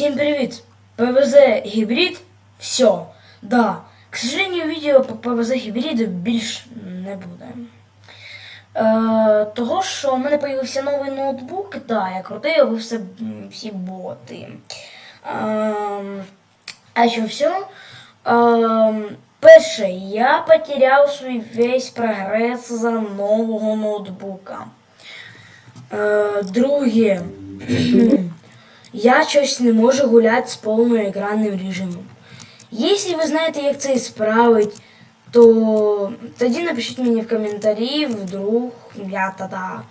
Всем привет! ПВЗ гибрид? Все. Да. К сожалению, видео по ПВЗ гібриду більш не буде. Е, того, що в мене появився новий ноутбук, да, я крутив все, всі боти. Ем, а що все? Ем, перше, я потеряв свій весь прогрес за нового ноутбука. Е, друге, я щось не можу гуляти з повноекранним режимом. Якщо ви знаєте, як це справити, то тоді напишіть мені в коментарі, вдруг я тоді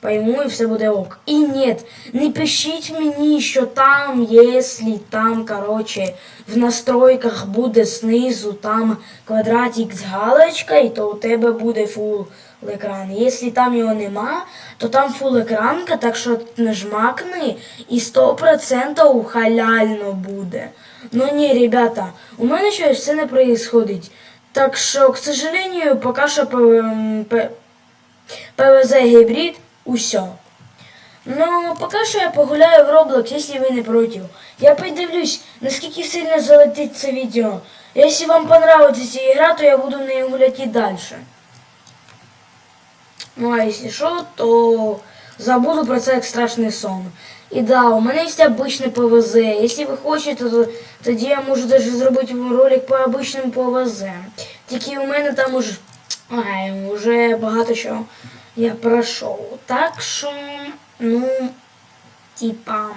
пойму і все буде ок. І ні, не пишіть мені, що там, якщо там, короче, в настройках буде знизу там квадратик з галочкою, то у тебе буде фул екран. Якщо там його нема, то там фул екранка, так що нажмакни і 100% халяльно буде. Ну ні, ребята, у мене щось це не происходить. Так що, к сожалению, пока що ПВЗ гібрид усьо. Ну, поки що я погуляю в Roblox, якщо ви не проти. Я подивлюсь, наскільки сильно залетить це відео. Якщо вам понравиться ця ігра, то я буду в неї гуляти далі. Ну, а якщо що, то забуду про це як страшний сон. І да, у мене є обичне ПВЗ. Якщо ви хочете, то тоді я можу даже зробити ролик по обичному ПВЗ. Тільки у мене там уже, ай, уже багато що я пройшов. Так що, ну, типа.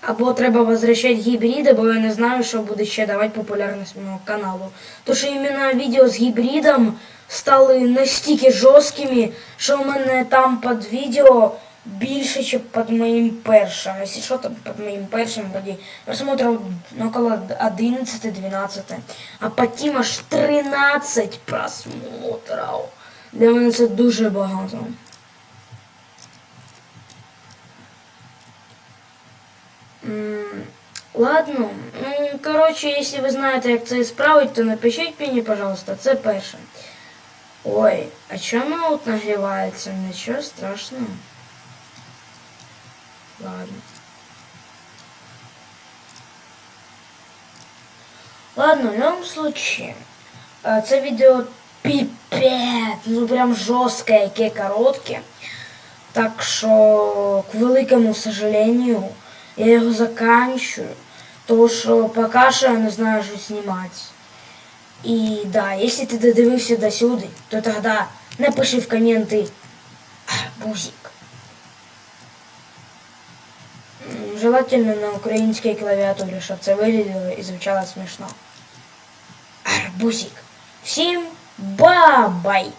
Або треба возвращати гібриди, бо я не знаю, що буде ще давати популярність моєму каналу. То що іменно відео з гібридом стали настільки жорсткими, що в мене там під відео більше, ніж під моїм першим. Якщо що, то під моїм першим вроді просмотрів около 11-12. А під тим аж 13 просмотрів. Для мене це дуже багато. Ладно, ну, коротше, якщо ви знаєте, як це справити, то напишіть мені, пожалуйста, це перше. Ой, а чому ноут нагрівається? Нічого страшного. Ладно. Ладно, в любом случае, це відео піпець, ну прям жорстке, яке коротке. Так що, к великому сожалению, я його заканчую, тому що поки що я не знаю, що знімати. І да, якщо ти додивився до сюди, то тоді напиши в коменти бузик. Желательно на украинской клавиатуре, чтобы це выглядело и звучало смешно. Арбузик. Всем бабай!